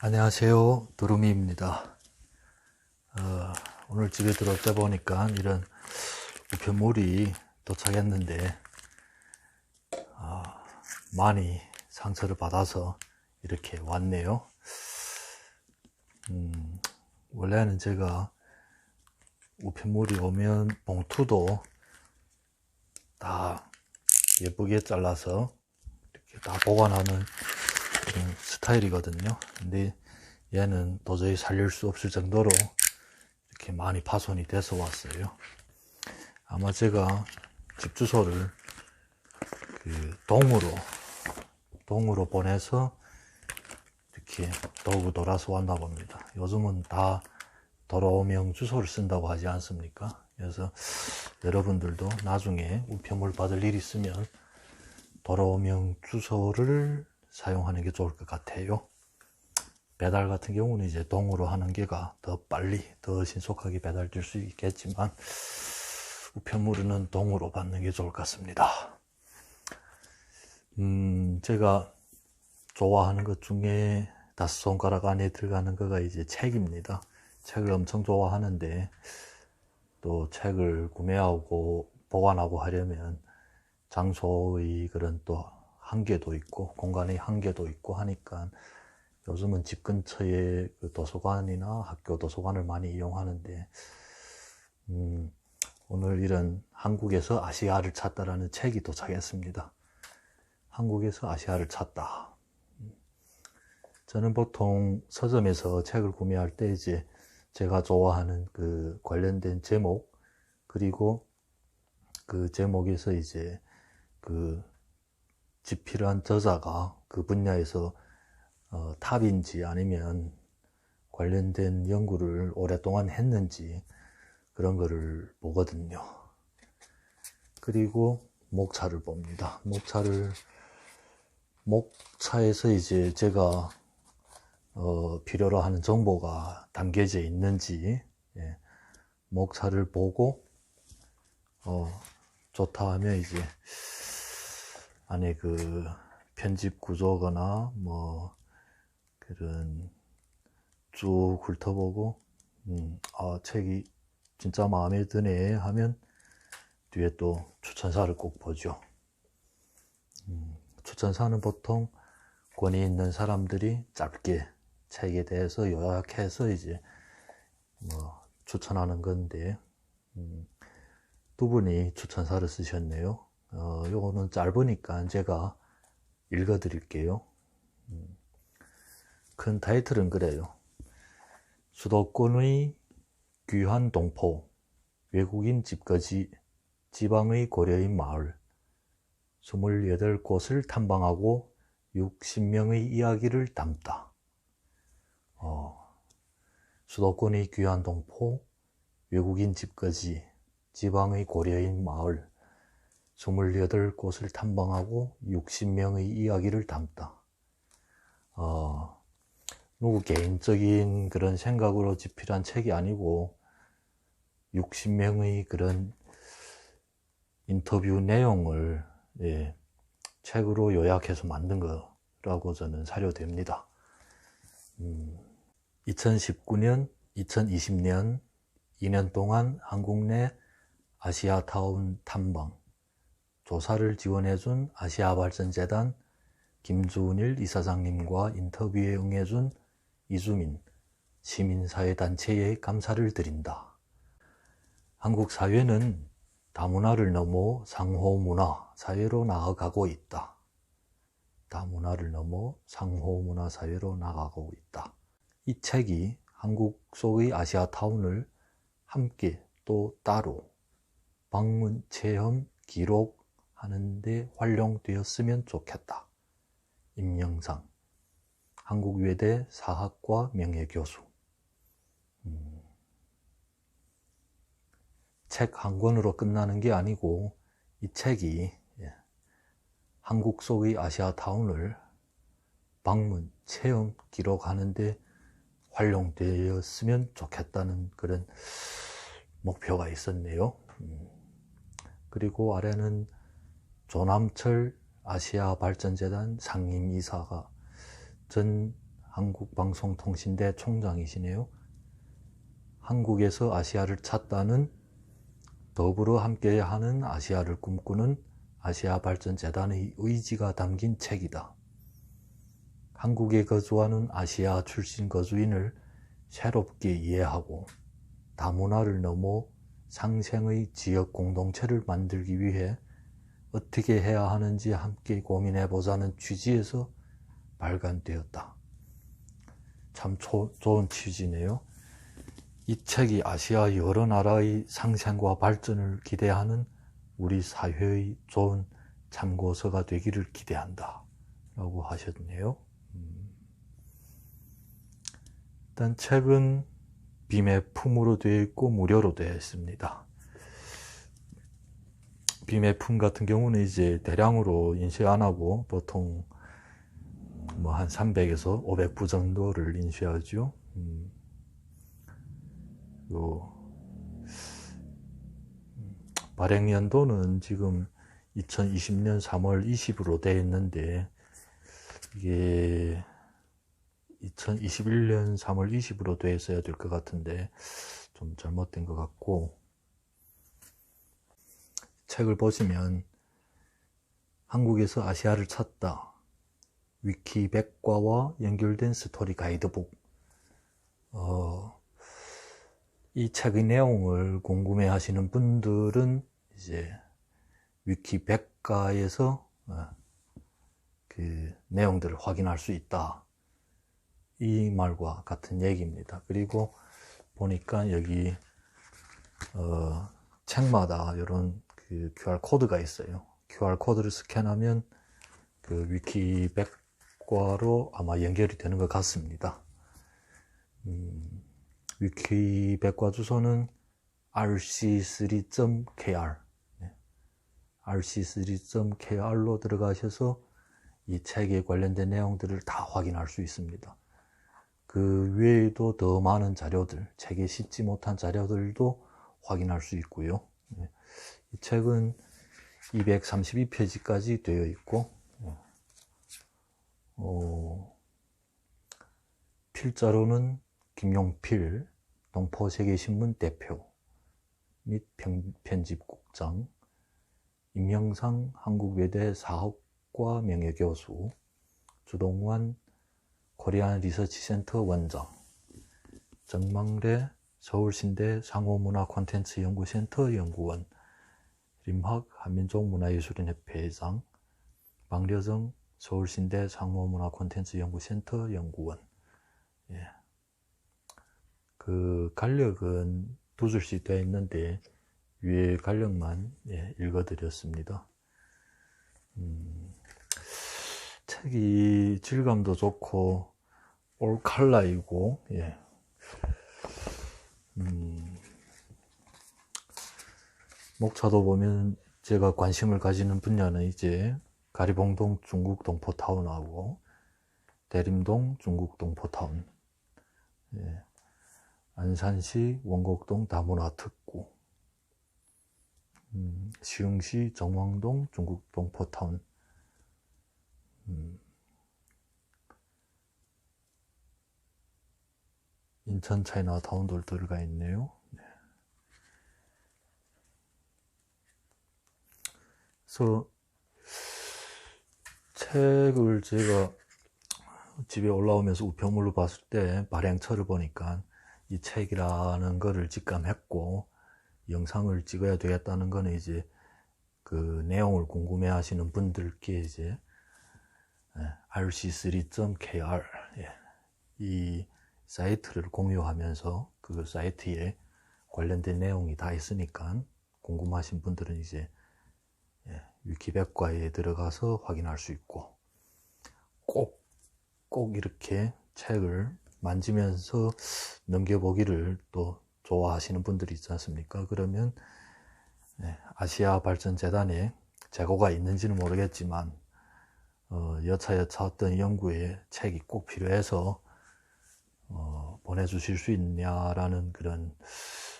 안녕하세요. 두루미입니다. 어, 오늘 집에 들어올 때 보니까 이런 우편물이 도착했는데 어, 많이 상처를 받아서 이렇게 왔네요. 음, 원래는 제가 우편물이 오면 봉투도 다 예쁘게 잘라서 이렇게 다 보관하는 그런 스타일이거든요. 근데 얘는 도저히 살릴 수 없을 정도로 이렇게 많이 파손이 돼서 왔어요. 아마 제가 집 주소를 그 동으로 동으로 보내서 이렇게 도구 돌아서 왔나 봅니다. 요즘은 다 도로명 주소를 쓴다고 하지 않습니까? 그래서 여러분들도 나중에 우편물 받을 일 있으면 도로명 주소를 사용하는 게 좋을 것 같아요. 배달 같은 경우는 이제 동으로 하는 게가 더 빨리, 더 신속하게 배달될 수 있겠지만, 우편물은 동으로 받는 게 좋을 것 같습니다. 음, 제가 좋아하는 것 중에 다섯 손가락 안에 들어가는 거가 이제 책입니다. 책을 엄청 좋아하는데, 또 책을 구매하고 보관하고 하려면 장소의 그런 또 한계도 있고 공간의 한계도 있고 하니까 요즘은 집 근처에 그 도서관이나 학교 도서관을 많이 이용하는데 음, 오늘 이런 한국에서 아시아를 찾다라는 책이 도착했습니다. 한국에서 아시아를 찾다. 저는 보통 서점에서 책을 구매할 때 이제 제가 좋아하는 그 관련된 제목 그리고 그 제목에서 이제 그 집필한 저자가 그 분야에서 어, 탑인지 아니면 관련된 연구를 오랫동안 했는지 그런 거를 보거든요. 그리고 목차를 봅니다. 목차를 목차에서 이제 제가 어, 필요로 하는 정보가 담겨져 있는지 예, 목차를 보고 어, 좋다 하면 이제 안에 그 편집 구조거나 뭐 그런 쭉 훑어보고 음, 아 책이 진짜 마음에 드네 하면 뒤에 또 추천사를 꼭 보죠. 음, 추천사는 보통 권위 있는 사람들이 짧게 책에 대해서 요약해서 이제 뭐 추천하는 건데 음, 두 분이 추천사를 쓰셨네요. 어, 요거는 짧으니까 제가 읽어 드릴게요. 음, 큰 타이틀은 그래요. 수도권의 귀한 동포, 외국인 집까지 지방의 고려인 마을, 28곳을 탐방하고 60명의 이야기를 담다. 어, 수도권의 귀한 동포, 외국인 집까지 지방의 고려인 마을, 28곳을 탐방하고 60명의 이야기를 담다. 어, 누구 개인적인 그런 생각으로 집필한 책이 아니고 60명의 그런 인터뷰 내용을 예, 책으로 요약해서 만든 거라고 저는 사료됩니다. 음, 2019년, 2020년 2년 동안 한국 내 아시아타운 탐방 조사를 지원해준 아시아발전재단 김주은일 이사장님과 인터뷰에 응해준 이주민 시민사회단체에 감사를 드린다. 한국 사회는 다문화를 넘어 상호문화 사회로 나아가고 있다. 다문화를 넘어 상호문화 사회로 나아가고 있다. 이 책이 한국 속의 아시아타운을 함께 또 따로 방문 체험 기록 하는데 활용되었으면 좋겠다. 임영상 한국외대 사학과 명예교수 음, 책한 권으로 끝나는 게 아니고 이 책이 예, 한국 속의 아시아타운을 방문, 체험, 기록하는데 활용되었으면 좋겠다는 그런 목표가 있었네요. 음, 그리고 아래는 조남철 아시아 발전재단 상임 이사가 전 한국방송통신대 총장이시네요. 한국에서 아시아를 찾다는 더불어 함께하는 아시아를 꿈꾸는 아시아 발전재단의 의지가 담긴 책이다. 한국에 거주하는 아시아 출신 거주인을 새롭게 이해하고 다문화를 넘어 상생의 지역 공동체를 만들기 위해 어떻게 해야 하는지 함께 고민해 보자는 취지에서 발간되었다. 참 조, 좋은 취지네요. 이 책이 아시아 여러 나라의 상생과 발전을 기대하는 우리 사회의 좋은 참고서가 되기를 기대한다. 라고 하셨네요. 음. 일단 책은 비매품으로 되어 있고 무료로 되어 있습니다. 비매품 같은 경우는 이제 대량으로 인쇄 안 하고 보통 뭐 한 300에서 500부 정도를 인쇄하죠. 음. 요 발행 연도는 지금 2020년 3월 20으로 되어 있는데 이게 2021년 3월 20으로 되어 있어야 될 것 같은데 좀 잘못된 것 같고 책을 보시면 한국에서 아시아를 찾다 위키 백과와 연결된 스토리 가이드북 어, 이 책의 내용을 궁금해 하시는 분들은 이제 위키 백과에서 어, 그 내용들을 확인할 수 있다. 이 말과 같은 얘기입니다. 그리고 보니까 여기 어, 책마다 이런 그 QR 코드가 있어요. QR 코드를 스캔하면 그 위키 백과로 아마 연결이 되는 것 같습니다. 음, 위키 백과 주소는 rc3.kr 네. rc3.kr로 들어가셔서 이 책에 관련된 내용들을 다 확인할 수 있습니다. 그 외에도 더 많은 자료들, 책에 싣지 못한 자료들도 확인할 수 있고요. 책은 232페이지까지 되어 있고, 어, 필자로는 김용필 동포세계신문 대표 및 편집국장, 임영상 한국외대 사학과 명예교수, 주동환 코리안 리서치센터 원장, 정망래 서울신대 상호문화 콘텐츠 연구센터 연구원, 림학 한민족문화예술인협회 회장, 방려정 서울신대 상호문화 콘텐츠 연구센터 연구원. 예. 그 간력은 두 줄씩 되어 있는데 위에 간력만 예, 읽어드렸습니다. 음, 책이 질감도 좋고 올 칼라이고 예. 음, 목차도 보면 제가 관심을 가지는 분야는 이제 가리봉동 중국 동포타운하고 대림동 중국 동포타운 예. 안산시 원곡동 다문화 특구 음, 시흥시 정왕동 중국 동포타운 음, 인천 차이나타운도 들어가 있네요. 그래서 책을 제가 집에 올라오면서 우편물로 봤을 때 발행처를 보니까 이 책이라는 거를 직감했고 영상을 찍어야 되겠다는 거는 이제 그 내용을 궁금해 하시는 분들께 이제 rc3.kr 예, 이 사이트를 공유하면서 그 사이트에 관련된 내용이 다 있으니까 궁금하신 분들은 이제 예, 위키백과에 들어가서 확인할 수 있고 꼭, 꼭 이렇게 책을 만지면서 넘겨보기를 또 좋아하시는 분들이 있지 않습니까? 그러면 예, 아시아 발전재단에 재고가 있는지는 모르겠지만 어, 여차여차 어떤 연구에 책이 꼭 필요해서 어, 보내주실 수 있냐라는 그런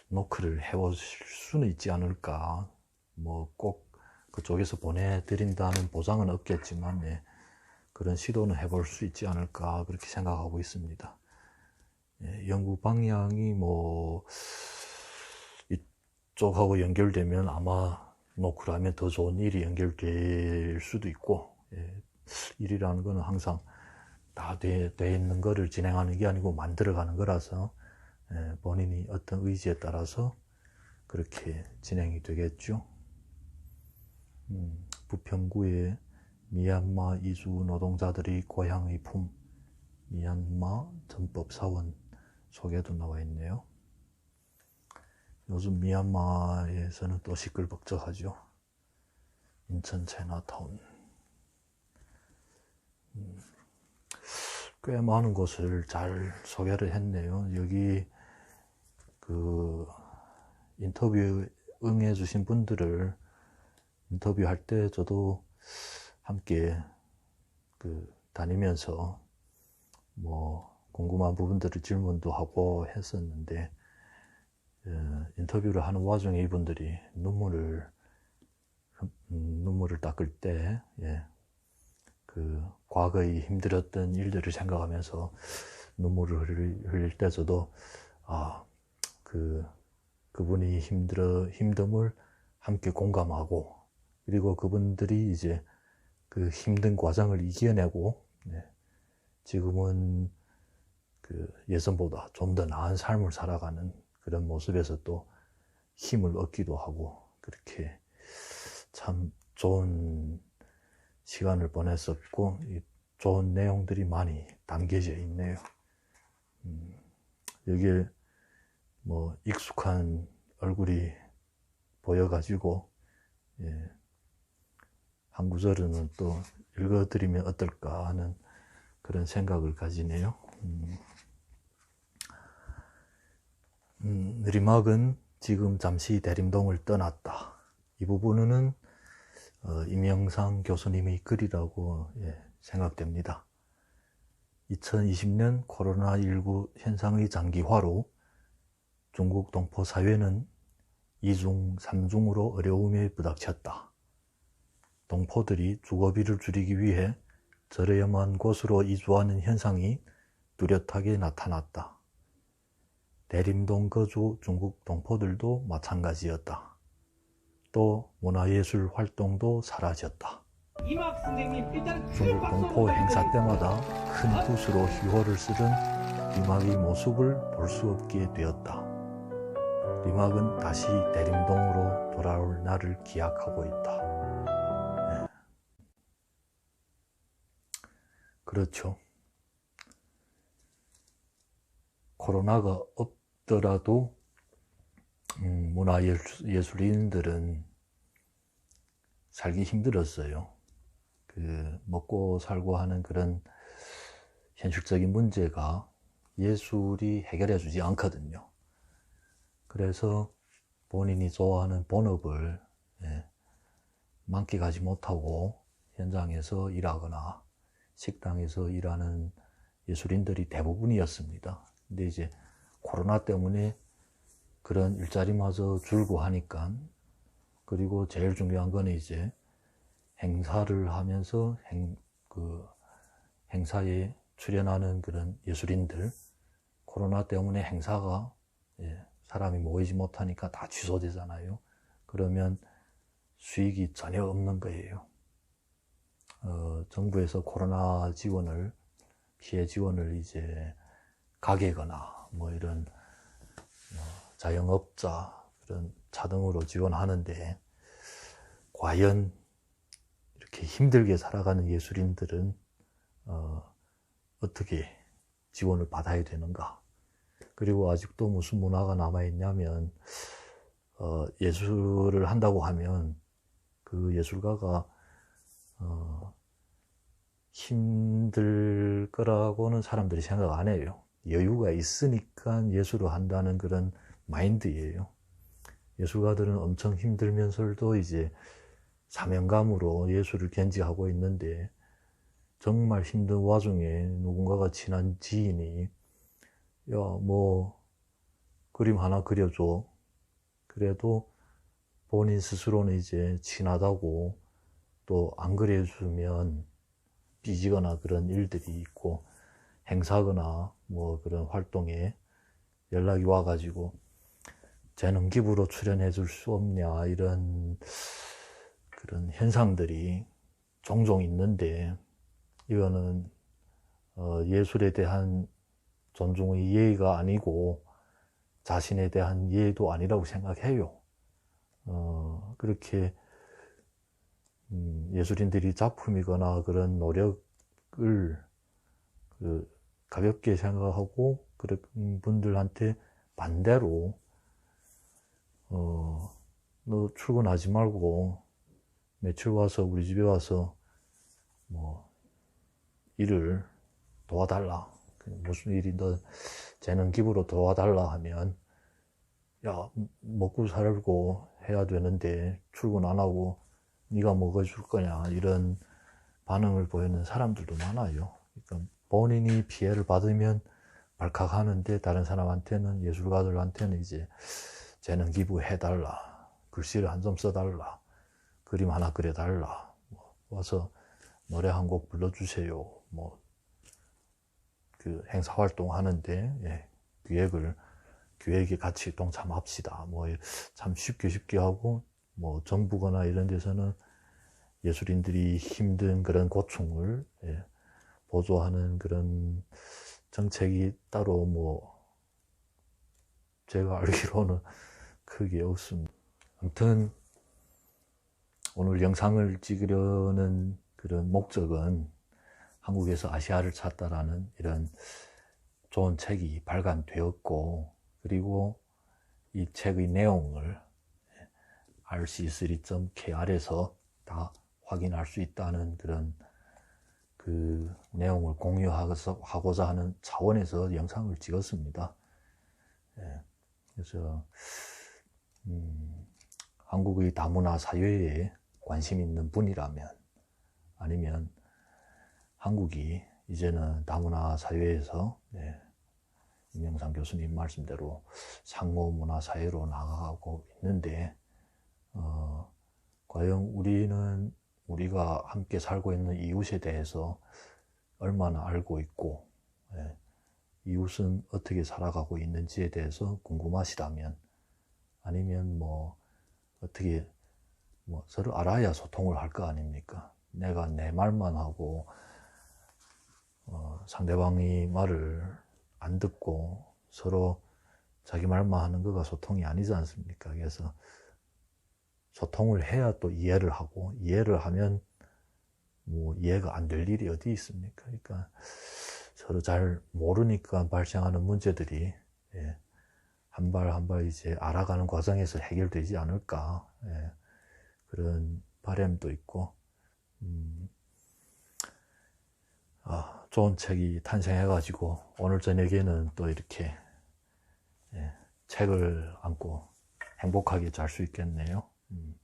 노크를 해보실 수는 있지 않을까. 뭐 꼭 그쪽에서 보내드린다는 보장은 없겠지만, 예, 그런 시도는 해볼 수 있지 않을까 그렇게 생각하고 있습니다. 예, 연구 방향이 뭐 이쪽하고 연결되면 아마 노크라면 더 좋은 일이 연결될 수도 있고 예, 일이라는 거는 항상 다돼 있는 거를 진행하는 게 아니고 만들어가는 거라서 예, 본인이 어떤 의지에 따라서 그렇게 진행이 되겠죠. 음, 부평구에 미얀마 이주 노동자들이 고향의 품 미얀마 전법사원 소개도 나와 있네요. 요즘 미얀마에서는 또 시끌벅적하죠. 인천 차이나타운. 음, 꽤 많은 곳을 잘 소개를 했네요. 여기 그 인터뷰 응해 주신 분들을 인터뷰할 때 저도 함께 그 다니면서 뭐 궁금한 부분들을 질문도 하고 했었는데 어, 인터뷰를 하는 와중에 이분들이 눈물을 음, 눈물을 닦을 때 예, 그 과거에 힘들었던 일들을 생각하면서 눈물을 흘릴, 때 저도 아 그 그분이 힘들어 힘듦을 함께 공감하고 그리고 그분들이 이제 그 힘든 과정을 이겨내고 네, 지금은 그 예전보다 좀 더 나은 삶을 살아가는 그런 모습에서 또 힘을 얻기도 하고 그렇게 참 좋은 시간을 보냈었고 좋은 내용들이 많이 담겨져 있네요. 음, 여기에 뭐 익숙한 얼굴이 보여가지고 예, 한 구절은 또 읽어드리면 어떨까 하는 그런 생각을 가지네요. 음. 음, 리막은 지금 잠시 대림동을 떠났다. 이 부분은 어, 임영상 교수님의 글이라고 예, 생각됩니다. 2020년 코로나19 현상의 장기화로 중국 동포 사회는 2중, 3중으로 어려움에 부닥쳤다. 동포들이 주거비를 줄이기 위해 저렴한 곳으로 이주하는 현상이 뚜렷하게 나타났다. 대림동 거주 중국 동포들도 마찬가지였다. 또 문화예술 활동도 사라졌다. 중국 동포 행사 때마다 큰 붓으로 희호를 쓰던 리막의 모습을 볼 수 없게 되었다. 리막은 다시 대림동으로 돌아올 날을 기약하고 있다. 그렇죠. 코로나가 없 없더라도 음, 문화예술인들은 살기 힘들었어요. 그 먹고 살고 하는 그런 현실적인 문제가 예술이 해결해 주지 않거든요. 그래서 본인이 좋아하는 본업을 예, 만끽하지 못하고 현장에서 일하거나 식당에서 일하는 예술인들이 대부분이었습니다. 근데 이제 코로나 때문에 그런 일자리마저 줄고 하니까 그리고 제일 중요한 거는 이제 행사를 하면서 행, 그 행사에 출연하는 그런 예술인들 코로나 때문에 행사가 예, 사람이 모이지 못하니까 다 취소되잖아요. 그러면 수익이 전혀 없는 거예요. 어, 정부에서 코로나 지원을 피해 지원을 이제 가게거나 뭐 이런 뭐 자영업자 그런 자동으로 지원하는데 과연 이렇게 힘들게 살아가는 예술인들은 어, 어떻게 지원을 받아야 되는가? 그리고 아직도 무슨 문화가 남아 있냐면 어, 예술을 한다고 하면 그 예술가가 어, 힘들 거라고는 사람들이 생각 안 해요. 여유가 있으니까 예술을 한다는 그런 마인드예요. 예술가들은 엄청 힘들면서도 이제 사명감으로 예술을 견지하고 있는데 정말 힘든 와중에 누군가가 친한 지인이 야, 뭐 그림 하나 그려줘. 그래도 본인 스스로는 이제 친하다고 또 안 그려주면 삐지거나 그런 일들이 있고 행사거나 뭐 그런 활동에 연락이 와가지고 재능 기부로 출연해 줄 수 없냐 이런 그런 현상들이 종종 있는데 이거는 어, 예술에 대한 존중의 예의가 아니고 자신에 대한 예의도 아니라고 생각해요. 어, 그렇게 음, 예술인들이 작품이거나 그런 노력을 그 가볍게 생각하고 그런 분들한테 반대로 어, 너 출근하지 말고 며칠 와서 우리 집에 와서 뭐 일을 도와달라. 그 무슨 일이 너 재능 기부로 도와달라 하면 야 먹고 살고 해야 되는데 출근 안 하고 네가 먹어줄 거냐 이런 반응을 보이는 사람들도 많아요. 그러니까 본인이 피해를 받으면 발칵하는데 다른 사람한테는 예술가들한테는 이제 재능 기부해달라 글씨를 한 점 써달라 그림 하나 그려달라 뭐 와서 노래 한 곡 불러주세요 뭐 그 행사 활동 하는데 예, 기획을 기획에 같이 동참합시다 뭐 참 쉽게 쉽게 하고 뭐 정부거나 이런 데서는 예술인들이 힘든 그런 고충을 예, 보조하는 그런 정책이 따로 뭐 제가 알기로는 크게 없습니다. 아무튼 오늘 영상을 찍으려는 그런 목적은 한국에서 아시아를 찾다라는 이런 좋은 책이 발간되었고 그리고 이 책의 내용을 rc3.kr에서 다 확인할 수 있다는 그런 그 내용을 공유하고자 하는 차원에서 영상을 찍었습니다. 예, 그래서 음, 한국의 다문화 사회에 관심 있는 분이라면 아니면 한국이 이제는 다문화 사회에서 네, 임영상 교수님 말씀대로 상호 문화 사회로 나가고 있는데 어, 과연 우리는 우리가 함께 살고 있는 이웃에 대해서 얼마나 알고 있고 예, 이웃은 어떻게 살아가고 있는지에 대해서 궁금하시다면 아니면 뭐 어떻게 뭐 서로 알아야 소통을 할 거 아닙니까? 내가 내 말만 하고 어, 상대방이 말을 안 듣고 서로 자기 말만 하는 거가 소통이 아니지 않습니까? 그래서 소통을 해야 또 이해를 하고 이해를 하면 뭐 이해가 안 될 일이 어디 있습니까? 그러니까 서로 잘 모르니까 발생하는 문제들이 예, 한발 한 발 이제 알아가는 과정에서 해결되지 않을까 예, 그런 바램도 있고 음, 아, 좋은 책이 탄생해가지고 오늘 저녁에는 또 이렇게 예, 책을 안고 행복하게 잘 수 있겠네요. 음,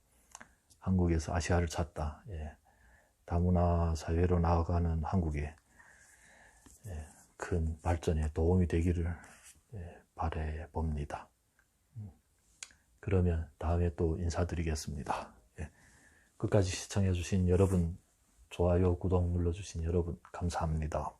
한국에서 아시아를 찾다. 예, 다문화 사회로 나아가는 한국에 예, 큰 발전에 도움이 되기를 예, 바래 봅니다. 음, 그러면 다음에 또 인사드리겠습니다. 예, 끝까지 시청해주신 여러분, 좋아요, 구독 눌러주신 여러분, 감사합니다.